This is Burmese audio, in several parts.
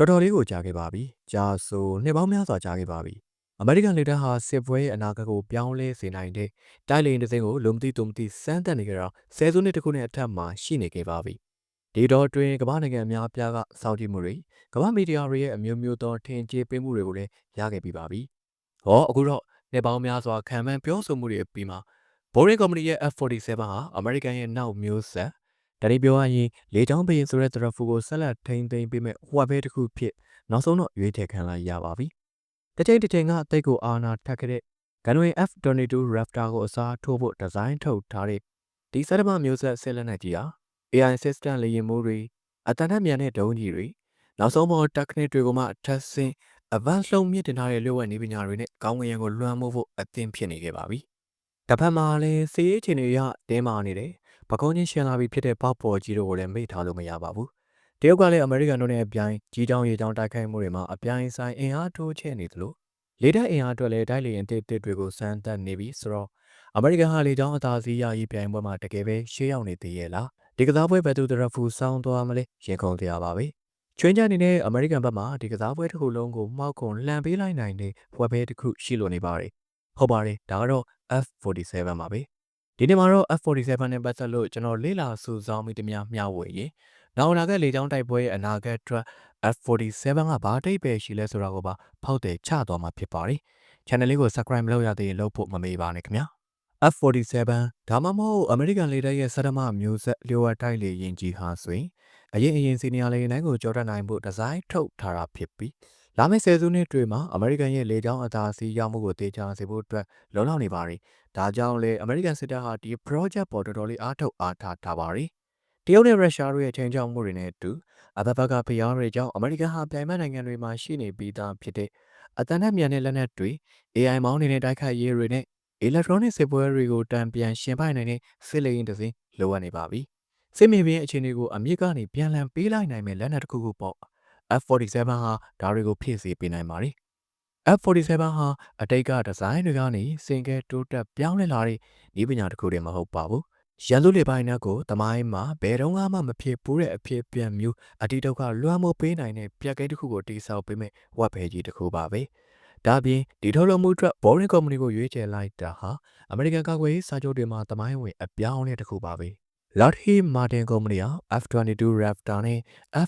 တော်တော်လေးကိုကြာခဲ့ပါပြီ။ကြာဆိုနှစ်ပေါင်းများစွာကြာခဲ့ပါပြီ။အမေရိကန်လေတပ်ဟာစစ်ပွဲရဲ့အနာဂတ်ကိုပြောင်းလဲစေနိုင်တဲ့တိုက်လေယာဉ်တစ်စင်းကိုလုံမသိတုံမသိစမ်းသပ်နေကြတာဆယ်စုနှစ်တခုနဲ့အထက်မှာရှိနေခဲ့ပါပြီ။ဒီတော့တွင်ကမ္ဘာနိုင်ငံအများအပြားကစောင့်ကြည့်မှုတွေကမ္ဘာမီဒီယာတွေရဲ့အမျိုးမျိုးသောထင်ကြေးပေးမှုတွေကိုလည်းရခဲ့ပြီးပါပြီ။ဟောအခုတော့နှစ်ပေါင်းများစွာခံမှန်းပြောဆိုမှုတွေပြီးမှဘိုးရင်ကုမ္ပဏီရဲ့ F47 ဟာအမေရိကန်ရဲ့နောက်မျိုးဆက် ဒါတွေပြောရရင်လေချောင်းဘရင်ဆိုတဲ့တရဖူကိုဆက်လက်ထိန်းသိမ်းပေးမဲ့ဟွာဘဲတစ်ခုဖြစ်နောက်ဆုံးတော့ရွေးထည့်ခံလိုက်ရပါပြီ။တစ်ချိန်တစ်ချိန်ကအသိကိုအာနာထက်ခဲ့တဲ့ဂန်ဝေ F22 Raptor ကိုအစားထိုးဖို့ဒီဇိုင်းထုတ်ထားတဲ့ဒီစက်တမမျိုးဆက်ဆက်လက်နေကြီးဟာ AI system လေယာဉ်မှုတွေအတန်ထက်မြန်တဲ့ဒုံးကြီးတွေနောက်ဆုံးပေါ် technique တွေကိုမှထပ်ဆင့် advanced လုံးမြင့်တင်ထားတဲ့လျှို့ဝှက်နည်းပညာတွေနဲ့ကောင်းကင်ရံကိုလွှမ်းမိုးဖို့အသင့်ဖြစ်နေခဲ့ပါပြီ။တစ်ဖက်မှာလည်းစီးရေးအခြေအနေရတင်းမာနေတယ် ပကုံးချင်းရှင်းလာပြီးဖြစ်တဲ့ပေါက်ပေါ်ကြီးတို့ကိုလည်းမေ့ထားလို့မရပါဘူး။တရုတ်ကလည်းအမေရိကန်တို့နဲ့အပြိုင်ကြီးတောင်ရေတောင်တိုက်ခိုက်မှုတွေမှာအပြိုင်ဆိုင်အင်အားတိုးချဲ့နေသလိုလေတပ်အင်အားအတွက်လည်းတိုက်လေရင်တစ်တစ်တွေကိုစမ်းသပ်နေပြီးဆိုတော့အမေရိကန်ဟာလေကြောင်းအသာစီးရရေးပြိုင်ပွဲမှာတကယ်ပဲရှေ့ရောက်နေသေးရဲ့လားဒီကစားပွဲဘယ်သူတရဖူစောင်းသွားမလဲရင်ခုန်တရားပါပဲချွင်းချနေတဲ့အမေရိကန်ဘက်မှာဒီကစားပွဲတစ်ခုလုံးကိုမှောက်ကုန်လှန်ပေးလိုက်နိုင်တဲ့ဘွယ်ဘဲတစ်ခုရှိလို့နေပါတယ်ဟုတ်ပါတယ်ဒါကတော့ F47 ပါပဲ ဒီနေ့မှာတော့ F47 နဲ့ပတ်သက်လို့ကျွန်တော်လေ့လာစူးစောင်းမိသမျှမျှဝေရင်နောက်လာကလေကြောင်းတိုက်ပွဲရဲ့အနာဂတ်အတွက် F47 ကဘာတိတ်ပဲရှိလဲဆိုတာကိုပါဖောက်တယ်ချသွားမှာဖြစ်ပါတယ်။ channel လေးကို subscribe မလုပ်ရသေးရင်လုပ်ဖို့မမေ့ပါနဲ့ခင်ဗျာ။ F47 ဒါမှမဟုတ် American လေတပ်ရဲ့စက်တမမျိုးဆက်လျှို့ဝှက်တိုက်လေယာဉ်ကြီးဟာဆိုရင်အရင်အရင်စီနီယာလေယာဉ်တိုင်းကိုကြော်တက်နိုင်ဖို့ဒီဇိုင်းထုတ်ထားတာဖြစ်ပြီး လာမယ့်ဆယ်စုနှစ်တွေမှာအမေရိကန်ရဲ့လေကြောင်းအသာစီးရောက်မှုကိုတေချာစေဖို့အတွက်လုံလောက်နေပါတယ်။ဒါကြောင့်လေအမေရိကန်စစ်တပ်ဟာဒီ project ပေါ်တော်တော်လေးအားထုတ်အားထားထားပါတယ်။တရုတ်နဲ့ရုရှားတို့ရဲ့ချိန်ချောက်မှုတွေနဲ့အတူအဘဘကဖျားတွေကြောင့်အမေရိကန်ဟာပြိုင်ဘက်နိုင်ငံတွေမှာရှိနေပြီးသားဖြစ်တဲ့အတန်နဲ့မြန်တဲ့လက်နက်တွေ AI မောင်းနေတဲ့တိုက်ခိုက်ရေးတွေနဲ့ electronic စစ်ပွဲတွေကိုတံပြန်ရှင်ပိုင်နိုင်တဲ့စစ်လေယာဉ်တစ်စင်းလိုအပ်နေပါပြီ။စစ်မြေပြင်အခြေအနေကိုအမြင့်ကနေပြန်လည်ပေးလိုက်နိုင်မဲ့လက်နက်တစ်ခုခုပေါ့။ F47 ဟာဒါတွေကိုဖြည့်ဆည်းပေးနိုင်ပါတယ်။ F47 ဟာအတိတ်ကဒီဇိုင်းတွေကနေစင်ကဲတိုးတက်ပြောင်းလဲလာတဲ့ဤပညာတစ်ခုတည်းမဟုတ်ပါဘူး။ရန်သူလေပိုင်းနှက်ကိုတမိုင်းမှာဘယ်တော့မှမဖြစ်ဘူးတဲ့အဖြစ်ပြန်မျိုးအတိတ်ဒုက္ခလွှမ်းမိုးပေးနိုင်တဲ့ပြက်ကိန်းတစ်ခုကိုတိစောက်ပေးမဲ့ဝက်ဖဲကြီးတစ်ခုပါပဲ။ဒါပြင်ဒီထုတ်လုပ်မှုအတွက် Boring Company ကိုရွေးချယ်လိုက်တာဟာအမေရိကန်ကာကွယ်ရေးစာချုပ်တွေမှာတမိုင်းဝင်အပြောင်းအလဲတစ်ခုပါပဲ။ Lockheed Martin ကုမ္ပဏီဟာ F-22 Raptor နဲ့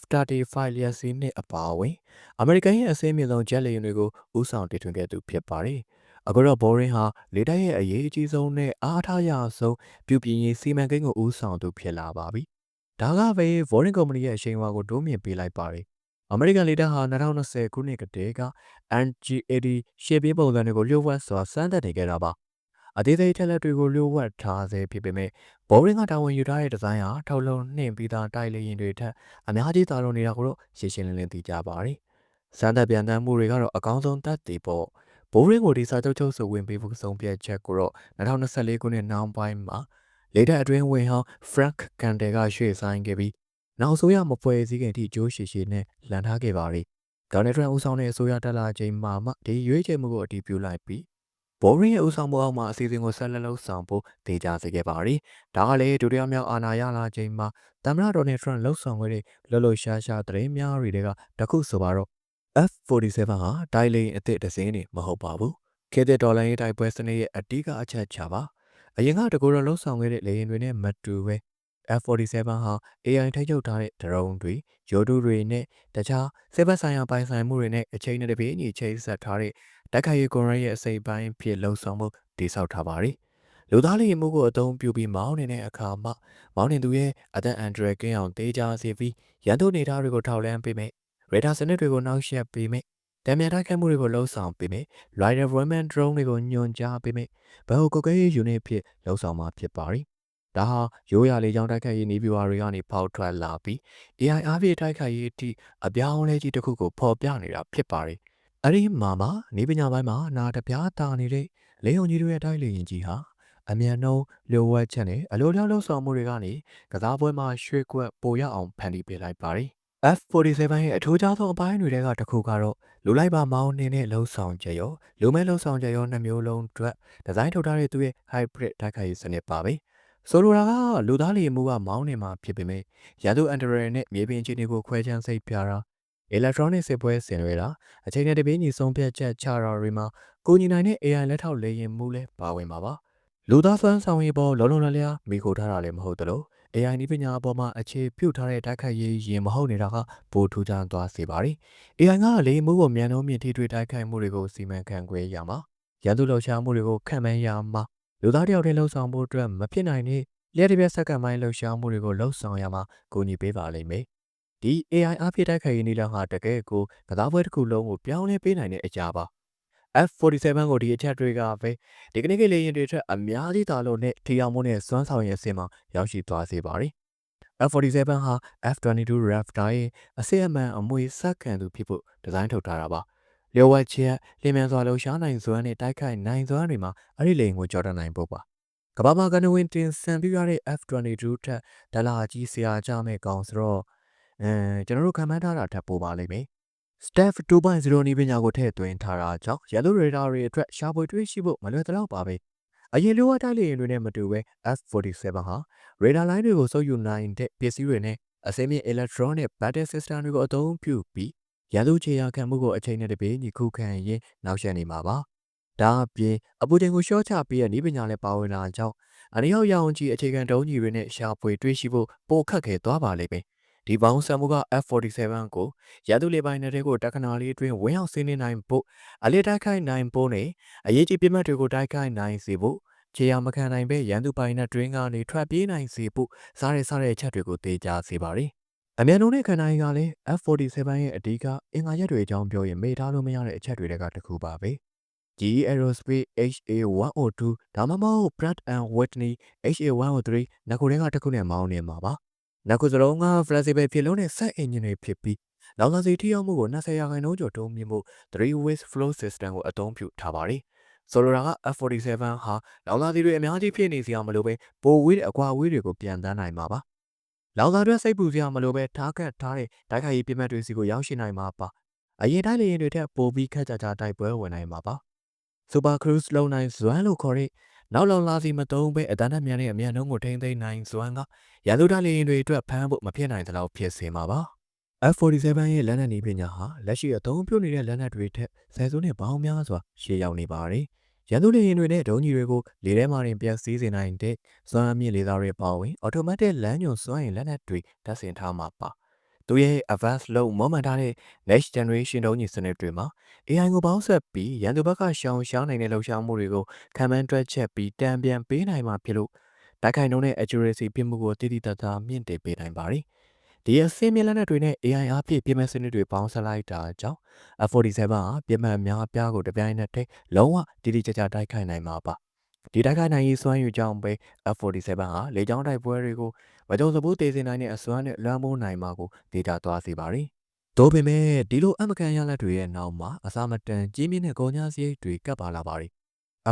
F-35 လျက်စီးနှင့်အပါအဝင်အမေရိကန်ရဲ့အစင်းမြင့်ဆုံးဂျက်လေယာဉ်တွေကိုဦးဆောင်တည်ထွင်ခဲ့သူဖြစ်ပါတယ်။အခုတော့ Boeing ဟာလေတပ်ရဲ့အရေးအကြီးဆုံးနဲ့အားထားရဆုံးပြုပြင်ရေးစီမံကိန်းကိုဦးဆောင်သူဖြစ်လာပါပြီ။ဒါကပဲ Boeing ကုမ္ပဏီရဲ့အရှိန်အဝါကိုတိုးမြှင့်ပေးလိုက်ပါတယ်။အမေရိကန်လေတပ်ဟာ2020ခုနှစ်ကတည်းက NG-80 ရှေ့ပြေးပုံစံတွေကိုလျှို့ဝှက်စွာစမ်းသပ်နေခဲ့တာပါ အသေးသေးထက်လက်တွေကိုလျှို့ဝှက်ထားဆဲဖြစ်ပေမဲ့ဘောရင်းကတာဝန်ယူထားတဲ့ဒီဇိုင်းဟာထုတ်လုပ်နှင့်ပြီးသားတိုက်လေယာဉ်တွေထက်အများကြီးသာလွန်နေတာကိုတော့ရှင်းရှင်းလင်းလင်းသိကြပါတယ်။စမ်းသပ်ပြန်တမ်းမှုတွေကတော့အကောင်းဆုံးတတ်တည်ပေါ့။ဘိုးရင်းကိုဒီစာချုပ်ချုပ်ဆိုဝင်ပေးဖို့ဆုံးဖြတ်ချက်ကိုတော့2024ခုနှစ်နောက်ပိုင်းမှာလေတပ်အတွင်းဝင်ဟောင်း Frank Kandel ကရွှေ့ဆိုင်းခဲ့ပြီးနောက်ဆိုရမပွဲစည်းခင်ထိကြိုးရှည်ရှည်နဲ့လန်ထားခဲ့ပါရီ။ဒေါ်နယ်ထရန့်ဦးဆောင်တဲ့အစိုးရတက်လာချိန်မှာမှဒီရွေးချယ်မှုကိုအတည်ပြုလိုက်ပြီး ဘော်ရင်ရဲ့ဦးဆောင်မှုအောက်မှာအစီအစဉ်ကိုဆက်လက်လုပ်ဆောင်ဖို့ဒေကြစေခဲ့ပါရီ။ဒါကလည်းဒုတိယမြောက်အာဏာရလာချိန်မှာသမ္မတဒေါ်နယ်ထရန့်လှုပ်ဆောင်ခဲ့တဲ့လှလှရှားရှားသတင်းများတွေကတခုဆိုပါတော့ F47 ဟာဒိုင်လင်အစ်စ်တစင်းနေမဟုတ်ပါဘူး။ခေတ်ဒေါ်လာရေးတိုက်ပွဲစနစ်ရဲ့အဓိကအချက်ချပါ။အရင်ကတကူတော့လှုပ်ဆောင်ခဲ့တဲ့လေယာဉ်တွေနဲ့မတူပဲ F47 ဟာ AI ထိချုပ်ထားတဲ့ဒရုန်းတွေရိုးတူတွေနဲ့တခြားစစ်ဘက်ဆိုင်ရာပိုင်ဆိုင်မှုတွေနဲ့အချိန်နဲ့တပြေးညီချိတ်ဆက်ထားတဲ့တိုက်ခိုက်ရေးကွန်ရက်ရဲ့အစိပ်ပိုင်းဖြစ်လှုံ့ဆော်မှုတည်ဆောက်ထားပါတယ်။လူသားလေးမှုကိုအသုံးပြုပြီးမောင်းနေတဲ့အခါမှာမောင်းနေသူရဲ့အသက်အန္တရာယ်ကင်းအောင်တေးကြစေပြီးရန်သူနေသားတွေကိုထောက်လှမ်းပေးမယ်။ရေဒါစနစ်တွေကိုနှောက်ယှက်ပေးမယ်။တံမြန်တိုက်ခိုက်မှုတွေကိုလှုံ့ဆော်ပေးမယ်။ Rider Women Drone တွေကိုညွှန်ကြားပေးမယ်။ဘယ်ဟိုကုတ်ကဲရေး unit ဖြစ်လှုံ့ဆော်မှာဖြစ်ပါရီ။ ဒါဟာရိုးရာလေးကြောင်းတိုက်ခိုက်ရေးနေပြည်တော်တွေကနေပေါက်ထွက်လာပြီး AI အပြည့်တိုက်ခိုက်ရေးအထိအပြောင်းအလဲကြီးတစ်ခုကိုဖော်ပြနေတာဖြစ်ပါတယ်။အဲ့ဒီမှာမှာနေပညာပိုင်းမှာနာတပြားတာနေတဲ့လေယုံကြီးတို့ရဲ့တိုက်လေရင်ကြီးဟာအမြန်နှုံးလျှို့ဝှက်ချက်နဲ့အလိုလျောက်လှုပ်ဆောင်မှုတွေကနေကစားပွဲမှာရွှေ့ကွက်ပိုရအောင်ဖန်တီးပေးလိုက်ပါတယ်။ F47 ရဲ့အထူးခြားသောအပိုင်းတွေထဲကတစ်ခုကတော့လူလိုက်ပါမောင်းနေတဲ့လှုပ်ဆောင်ချက်ရောလူမဲလှုပ်ဆောင်ချက်ရောနှစ်မျိုးလုံးအတွက်ဒီဇိုင်းထုတ်ထားတဲ့သူရဲ့ hybrid တိုက်ခိုက်ရေးစနစ်ပါပဲ။ ဆိုလိုတာကလူသားလီမှုကမောင်းနေမှာဖြစ်ပေမဲ့ရန်သူအန်ဒရယ်နဲ့မြေပြင်အခြေအနေကိုခွဲခြမ်းစိတ်ပြတာ electronic စစ်ပွဲဆင်နွှဲတာအချိန်နဲ့တပြေးညီဆုံးဖြတ်ချက်ချတာတွေမှာကိုညီနိုင်တဲ့ AI လက်ထောက်လေရင်မှုလဲပါဝင်ပါပါလူသားစွမ်းဆောင်ရည်ပေါ်လုံးလုံးလျားလျားမိခိုထားတာလည်းမဟုတ်သလို AI နည်းပညာအပေါ်မှာအခြေပြုထားတဲ့တိုက်ခိုက်ရေးရင်မဟုတ်နေတာကပိုထူးခြားသွားစေပါတယ်။ AI ကလေမှုကိုမြန်နှုံးမြင့်ထိတွေ့တိုက်ခိုက်မှုတွေကိုစီမံခန့်ခွဲရမှာရန်သူလှုပ်ရှားမှုတွေကိုခံမှန်းရမှာ လူသားတယောက်တည်းလှုပ်ဆောင်ဖို့အတွက်မဖြစ်နိုင်တဲ့လျှက်တစ်ပြက်စက္ကန့်ပိုင်းလှုပ်ရှားမှုတွေကိုလှုပ်ဆောင်ရမှာကိုညီပေးပါလိမ့်မယ်။ဒီ AI အဖြစ်တိုက်ခိုက်ရေးနည်းလမ်းဟာတကယ်ကိုကစားပွဲတစ်ခုလုံးကိုပြောင်းလဲပေးနိုင်တဲ့အရာပါ။ F47 ကိုဒီအချက်တွေကပဲဒီကနေ့ကလေးရင်တွေထက်အများကြီးသာလို့နဲ့ထီအောင်မှုနဲ့စွမ်းဆောင်ရည်အဆင့်မှာရောက်ရှိသွားစေပါတယ်။ F47 ဟာ F22 Raptor ရဲ့အစစ်အမှန်အမွေစက္ကန့်သူဖြစ်ဖို့ဒီဇိုင်းထုတ်ထားတာပါ။ လျှော်ဝှက်ချက်လျင်မြန်စွာလှုပ်ရှားနိုင်စွမ်းနဲ့တိုက်ခိုက်နိုင်စွမ်းတွေမှာအဲ့ဒီလိန်ကိုကြော်တတ်နိုင်ဖို့ပါ။ကမ္ဘာမှာကနေဝင်တင်ဆန်ပြရတဲ့ F22 ထက်ဒလာကြီးဆရာကြမဲ့ကောင်ဆိုတော့အဲကျွန်တော်တို့ခံမှန်းထားတာထပ်ပိုပါလိမ့်မယ်။ Steph 2.0နီးပညာကိုထည့်သွင်းထားတာကြောင့် Yellow Radar တွေအတွက်ရှားပွေတွေ့ရှိဖို့မလွယ်သလောက်ပါပဲ။အရင်လိုအပ်တိုက်လေယာဉ်တွေနဲ့မတူဘဲ F47 ဟာ Radar line တွေကိုစုပ်ယူနိုင်တဲ့ပစ္စည်းတွေနဲ့အစိမ်းမြင့် electronic battle system တွေကိုအသုံးပြုပြီး ရန်သူခြေရာခံမှုကိုအချိန်နဲ့တပြေးညီခုခံရင်းနောက်ဆက်နေမှာပါ။ဒါအပြင်အပူချိန်ကိုရှော့ချပေးတဲ့နည်းပညာလည်းပါဝင်လာကြောင်းအနည်းရောက်ရအောင်ကြီးအခြေခံတုံးကြီးတွေနဲ့ရှာဖွေတွေ့ရှိဖို့ပိုခက်ခဲသွားပါလိမ့်မယ်။ဒီပေါင်းစံမှုက F47 ကိုရန်သူလေပိုင်နယ်တွေကိုတက္ကနာလေးအတွင်းဝင်းအောင်ဆင်းနေနိုင်ဖို့အလေးတိုက်ခိုက်နိုင်ဖို့နဲ့အရေးကြီးပြစ်မှတ်တွေကိုတိုက်ခိုက်နိုင်စေဖို့ခြေရမခံနိုင်ပဲရန်သူပိုင်နယ်တွင်းကနေထွက်ပြေးနိုင်စေဖို့စားရစားတဲ့အချက်တွေကိုတေချာစေပါရီ။ အမြန်နှုံးတဲ့ခန္ဓာကြီးကလည်း F47 ရဲ့အဓိကအင်္ဂါရက်တွေအကြောင်းပြောရင်မေ့ထားလို့မရတဲ့အချက်တွေကတစ်ခုပါပဲ။ GE Aerospace HA102 ဒါမှမဟုတ် Pratt and Whitney HA103 နောက်ခုတည်းကတစ်ခုနဲ့မောင်းနေမှာပါ။နောက်ခုစလုံးက flexible ဖြစ်လုံးတဲ့ set engine တွေဖြစ်ပြီးလောင်စာဆီထိရောက်မှုကို20ရာခိုင်နှုန်းကျော်တိုးမြင့်မှု3 way flow system ကိုအသုံးပြုထားပါတယ်။ဆိုလိုတာက F47 ဟာလောင်စာဆီတွေအများကြီးဖြစ်နေစရာမလိုပဲပိုဝေးတဲ့အကွာအဝေးတွေကိုပြန်တန်းနိုင်မှာပါ။ လောင်စာတွေစိတ်ပူစရာမလိုပဲထားကတ်ထားတဲ့တိုက်ခိုက်ရေးပြစ်မှတ်တွေစီကိုရောက်ရှိနိုင်မှာပါ။အရင်တိုင်းလေရင်တွေထက်ပိုပြီးခက်ကြကြတိုက်ပွဲဝင်နိုင်မှာပါ။ Super Cruise လုံနိုင်ဇွမ်းလို့ခေါ်တဲ့နောက်လောင်လာစီမတုံးပဲအတန်းနဲ့မြန်တဲ့အမြန်နှုံးကိုထိန်းသိမ်းနိုင်စွမ်းကရန်သူတိုင်းလေရင်တွေအတွက်ဖမ်းဖို့မဖြစ်နိုင်သလောက်ဖြစ်စေမှာပါ။ F47 ရဲ့လက်နက်နည်းပညာဟာလက်ရှိအသုံးပြုနေတဲ့လက်နက်တွေထက်ဆယ်စုနှစ်ပေါင်းများစွာရှေ့ရောက်နေပါတယ်။ ရန်သူလေရင်တွေနဲ့ဒုံးကြီးတွေကိုလေထဲမှာတင်ပြစည်းစေနိုင်တဲ့စွမ်းအမြင့်လေသားတွေပါဝင် automatic လမ်းညွန်စွမ်းအင်လက်နက်တွေတပ်ဆင်ထားမှာပါ။သူရဲ့ advanced လို့မွမ်းမံထားတဲ့ next generation ဒုံးကြီးစနစ်တွေမှာ AI ကိုပေါင်းဆက်ပြီးရန်သူဘက်ကရှောင်ရှားနိုင်တဲ့လှုပ်ရှားမှုတွေကိုခံမှန်းတွက်ချက်ပြီးတံပြန်ပေးနိုင်မှာဖြစ်လို့တိုက်ခိုက်နှုန်းနဲ့ accuracy ပြမှုကိုတည်တည်တတ်တာမြင့်တင်ပေးနိုင်ပါတယ်။ ဒီအစင်းမြလက်နက်တွေနဲ့ AI အဖြစ်ပြင်မဲ့စနစ်တွေပေါင်းစပ်လိုက်တာကြောင့် F47 ဟာပြင်မှန်များအပြားကိုတပြိုင်နက်တည်းလုံးဝတည်တည်ကြကြတိုက်ခိုက်နိုင်မှာပါ။ဒီတိုက်ခိုက်နိုင်ရေးစွမ်းရည်ကြောင့်ပဲ F47 ဟာလေကြောင်းတိုက်ပွဲတွေကိုမကြုံစဘူးတည်စေနိုင်တဲ့အစွမ်းနဲ့လွှမ်းမိုးနိုင်မှာကိုဒေတာသွားစေပါတယ်။သို့ပေမဲ့ဒီလိုအမကန်ရလက်တွေရဲ့နောက်မှာအစာမတန်ကြီးမြင့်တဲ့ကုန်ကျစရိတ်တွေကပ်ပါလာပါတယ်။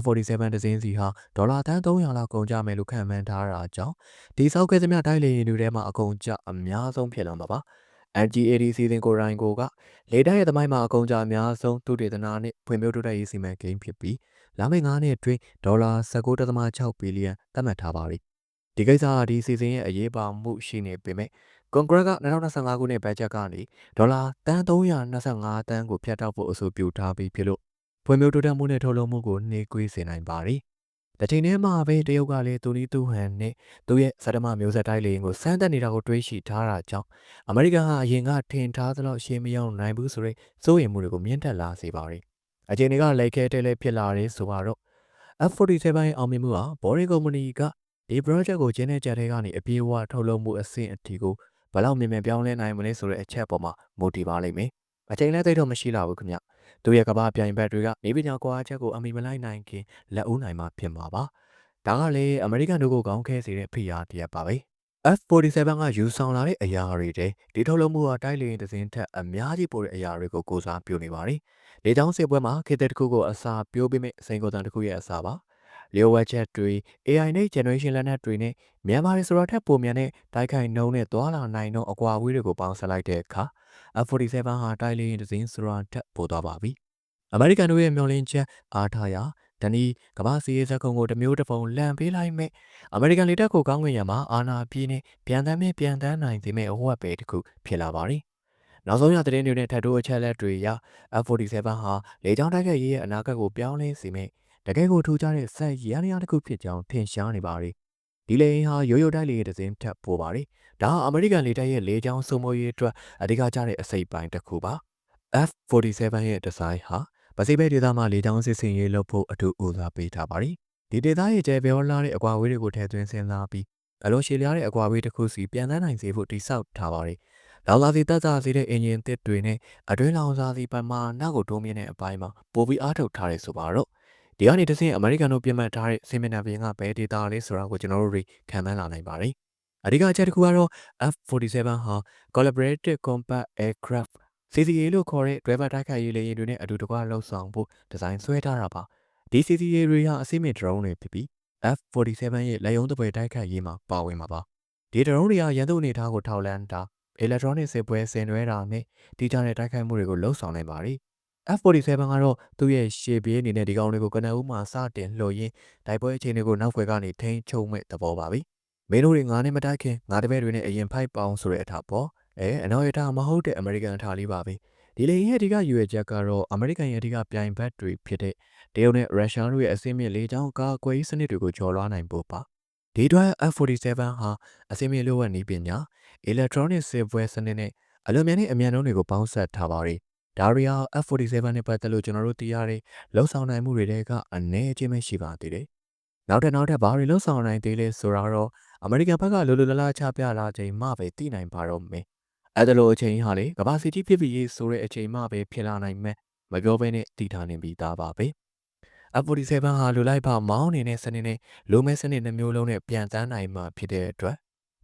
F47 ဒဇင်းစီဟာဒေါ်လာတန်း300လောက်ကုန်ကျမယ်လို့ခန့်မှန်းထားတာကြောင့်ဒီစောက်ခဲသမျှတိုက်လေယာဉ်တွေထဲမှာအကုန်ကျအများဆုံးဖြစ်လာမှာပါ။ NGAD စီစဉ်ကိုရိုင်းကိုကလေတပ်ရဲ့သမိုင်းမှာအကုန်ကျအများဆုံးသူတေသနာနဲ့ဖွံ့ဖြိုးတိုးတက်ရေးစီမံကိန်းဖြစ်ပြီးလာမယ့်9နှစ်အတွင်းဒေါ်လာ19.6ဘီလီယံသတ်မှတ်ထားပါပြီ။ဒီကိစ္စကဒီစီစဉ်ရဲ့အရေးပါမှုရှိနေပေမဲ့ကွန်ဂရက်က2025ခုနှစ်ဘတ်ဂျက်ကနေဒေါ်လာတန်325တန်းကိုဖြတ်တောက်ဖို့အဆိုပြုထားပြီးဖြစ်လို့ ဖွံ့ဖြိုးတိုးတက်မှုနဲ့ထုတ်လုပ်မှုကိုနှေးကွေးစေနိုင်ပါတယ်။တချိန်တည်းမှာပဲတရုတ်ကလည်းသူနီးသူဟန်နဲ့သူရဲ့စတမမျိုးဆက်တိုင်းလေရင်ကိုစမ်းသပ်နေတာကိုတွေးရှိထားတာကြောင့်အမေရိကန်ဟာအရင်ကထင်ထားသလောက်ရှေ့မရောက်နိုင်ဘူးဆိုတဲ့စိုးရိမ်မှုတွေကိုမြင့်တက်လာစေပါတယ်။အချိန်တွေကလက်ခဲတဲလဲဖြစ်လာတယ်ဆိုတော့ F47 ရဲ့အောင်မြင်မှုဟာဘော်ရီကုမ္ပဏီကဒီ project ကိုကျင်းတဲ့ကြက်ထဲကနေအပြေးအဝထုတ်လုပ်မှုအဆင့်အထိကိုဘယ်လောက်မြင်မြန်ပြောင်းလဲနိုင်မလဲဆိုတဲ့အချက်ပေါ်မှာမူတည်ပါလိမ့်မယ်။အချိန်လည်းသိတော့မရှိလာဘူးခင်ဗျ။ သူရဲ့ကမ္ဘာပြိုင်ဘက်တွေကနေပညာကွာချက်ကိုအမိမလိုက်နိုင်ခင်လက်ဦးနိုင်မှဖြစ်မှာပါ။ဒါကလည်းအမေရိကန်တို့ကိုကောင်းခဲစေတဲ့ဖိအားတစ်ရပ်ပါပဲ။ F47 ကယူဆောင်လာတဲ့အရာတွေတဲ့ဒီထုတ်လုပ်မှုဟာတိုက်လေရင်တစ်စင်းထက်အများကြီးပိုတဲ့အရာတွေကိုကိုစားပြုနေပါတယ်။လေကြောင်းစစ်ပွဲမှာခေတ်တစ်ခုကိုအစာပြိုးပေးမဲ့စိန်ကိုယ်တန်တစ်ခုရဲ့အစာပါ။ လျှို့ဝှက်ချက်တွေ AI နဲ့ generation လက်နက်တွေနဲ့မြန်မာတွေဆိုတာထက်ပိုမြန်တဲ့တိုက်ခိုက်နှုန်းနဲ့သွာလာနိုင်သောအကွာအဝေးတွေကိုပေါင်းစပ်လိုက်တဲ့အခါ F47 ဟာတိုက်လေရင်တစ်စင်းဆိုတာထက်ပိုသွားပါပြီ။အမေရိကန်တို့ရဲ့မျှော်လင့်ချက်အားထားရာဒနီကမ္ဘာစီးရေးဇက်ခုံကိုတစ်မျိုးတစ်ပုံလန့်ပေးလိုက်မဲ့အမေရိကန်လေတပ်ကိုကောင်းဝင်ရမှာအာနာပြည်နဲ့ပြန်တမ်းမဲ့ပြန်တမ်းနိုင်စေမဲ့အဝတ်ပဲတစ်ခုဖြစ်လာပါရီနောက်ဆုံးရသတင်းတွေနဲ့ထပ်တိုးအချက်အလက်တွေအရ F47 ဟာလေကြောင်းတိုက်ခိုက်ရေးရဲ့အနာဂတ်ကိုပြောင်းလဲစေမယ့် တကယ်ကိုထူးခြားတဲ့စက်ရန်ရတစ်ခုဖြစ်ကြောင်းထင်ရှားနေပါတယ်။ဒီလေယာဉ်ဟာရိုးရိုးတိုက်လေယာဉ်တစ်စင်းထပ်ပိုပါတယ်။ဒါဟာအမေရိကန်လေတပ်ရဲ့လေကြောင်းစုံမရေးအတွက်အဓိကကျတဲ့အစိပ်ပိုင်းတစ်ခုပါ။ F47 ရဲ့ဒီဇိုင်းဟာပစိဖိတ်ဒေသမှာလေကြောင်းစစ်ဆင်ရေးလုပ်ဖို့အထူးဦးစားပေးထားပါတယ်။ဒီဒေသရဲ့ကျယ်ပြောလာတဲ့အကွာအဝေးတွေကိုထည့်သွင်းစဉ်းစားပြီးအလွန်ရှည်လျားတဲ့အကွာအဝေးတစ်ခုစီပြန်တန်းနိုင်စေဖို့တိစောက်ထားပါတယ်။လောင်စာစီတက်စားစေတဲ့အင်ဂျင်သစ်တွေနဲ့အတွင်းလောင်စာစီပမာဏကိုတိုးမြင့်တဲ့အပိုင်းမှာပိုပြီးအားထုတ်ထားတယ်ဆိုပါတော့ ဒီကနေတစ်ဆင့်အမေရိကန်တို့ပြင်မှတ်ထားတဲ့စီမင်နာပြင်ကဘယ်ဒေတာလေးဆိုတာကိုကျွန်တော်တို့တွေခံမှန်းလာနိုင်ပါတယ်။အဓိကအချက်တစ်ခုကတော့ F47 ဟာ Collaborative Combat Aircraft CCA လို့ခေါ်တဲ့ driver တိုက်ခိုက်ရေးလေယာဉ်တွေနဲ့အတူတကွလှုပ်ဆောင်ဖို့ဒီဇိုင်းဆွဲထားတာပါ။ဒီ CCA တွေဟာအစိမ့်မြင့် drone တွေဖြစ်ပြီး F47 ရဲ့လက်ရုံးတပွဲတိုက်ခိုက်ရေးမှာပါဝင်မှာပါ။ဒီ drone တွေကရန်သူအနေထားကိုထောက်လန်းတာ electronic စစ်ပွဲဆင်နွှဲတာနဲ့တိကျတဲ့တိုက်ခိုက်မှုတွေကိုလှုပ်ဆောင်နိုင်ပါတယ်။ F47 ကတော့သူ့ရဲ့ရှေ့ပြေးအနေနဲ့ဒီကောင်တွေကိုကနအူးမှာစတင်လှုပ်ရင်းတိုက်ပွဲအခြေအနေကိုနောက်ွယ်ကနေထိန်းချုပ်မဲ့သဘောပါပဲ။မင်းတို့တွေငါနဲ့မတိုက်ခင်ငါတပည့်တွေနဲ့အရင်ဖိုက်ပေါင်းဆိုတဲ့အထာပေါ့။အဲအနောက်ရထားမဟုတ်တဲ့အမေရိကန်အထာလေးပါပဲ။ဒီလေရဲ့အဓိကရွေချက်ကတော့အမေရိကန်ရဲ့အဓိကပြိုင်ဘက်တွေဖြစ်တဲ့တရုတ်နဲ့ရုရှားတို့ရဲ့အစင်းမြင့်လေကြောင်းကာကွယ်ရေးစနစ်တွေကိုကျော်လွှားနိုင်ဖို့ပါ။ဒီအတွက် F47 ဟာအစင်းမြင့်လိုဝက်နည်းပညာ electronic စစ်ပွဲစနစ်နဲ့အလွန်မြန်တဲ့အမြန်နှုန်းတွေကိုပေါင်းစပ်ထားပါတယ်။ ဒါရီယာ F47 နဲ့ပတ်သက်လို့ကျွန်တော်တို့သိရတဲ့လုံဆောင်နိုင်မှုတွေတဲကအနည်းအကျဉ်းပဲရှိပါသေးတယ်။နောက်ထပ်နောက်ထပ်ဘာတွေလုံဆောင်နိုင်သေးလဲဆိုတာတော့အမေရိကန်ဘက်ကလိုလိုလားလားချပြလာချိန်မှပဲသိနိုင်ပါတော့မယ်။အဲ့ဒါလိုအချိန်ဟာလေကမ္ဘာစီတီဖြစ်ပြီးရေးဆိုတဲ့အချိန်မှပဲဖြစ်လာနိုင်မယ်မပြောဘဲနဲ့တည်ထားနေပြီးသားပါပဲ။ F47 ဟာလူလိုက်ပါမောင်းနေတဲ့စနစ်နဲ့လိုမဲစနစ်နှမျိုးလုံးနဲ့ပြန်တန်းနိုင်မှာဖြစ်တဲ့အတွက်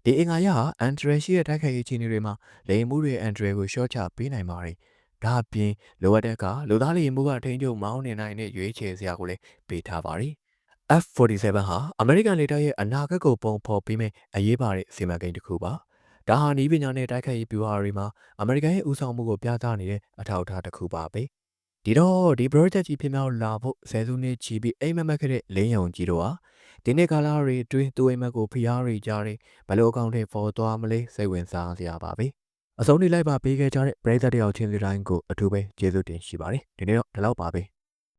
ဒီအင်္ဂါရဟာအန်ဒရယ်ရှိတဲ့တိုက်ခိုက်ရေးအခြေအနေတွေမှာလေမှုတွေအန်ဒရယ်ကိုရှော့ချပေးနိုင်ပါတယ်။ ဒါအပြင်လိုအပ်တဲ့ကလူသားလေမှုကထိန်းချုပ်မောင်းနေနိုင်တဲ့ရွေးချယ်စရာကိုလည်းပေးထားပါတယ်။ F47 ဟာအမေရိကန်လေတပ်ရဲ့အနာဂတ်ကိုပုံဖော်ပေးမယ့်အရေးပါတဲ့စီမံကိန်းတစ်ခုပါ။ဒါဟာနီးပညာနဲ့တိုက်ခိုက်ရေးဗျူဟာတွေမှာအမေရိကန်ရဲ့ဦးဆောင်မှုကိုပြသနေတဲ့အထောက်အထားတစ်ခုပါပဲ။ဒီတော့ဒီ project ကြီးဖြစ်မြောက်လာဖို့ဆယ်စုနှစ်ချီပြီးအိမ်မက်မက်ခဲ့တဲ့လင်းယုံကြီးတို့ဟာဒီနေ့ကာလတွေအတွင်းသူ့အိမ်မက်ကိုဖျားရီကြတဲ့ဘယ်လိုအကောင့်တွေပေါ်သွားမလဲစိတ်ဝင်စားစရာပါပဲ အဆုံးထိလိုက်ပါပေးခဲ့ကြတဲ့ပရိသတ်တယောက်ချင်းစီတိုင်းကိုအထူးပဲကျေးဇူးတင်ရှိပါတယ်ဒီနေ့တော့ဒီလောက်ပါပဲ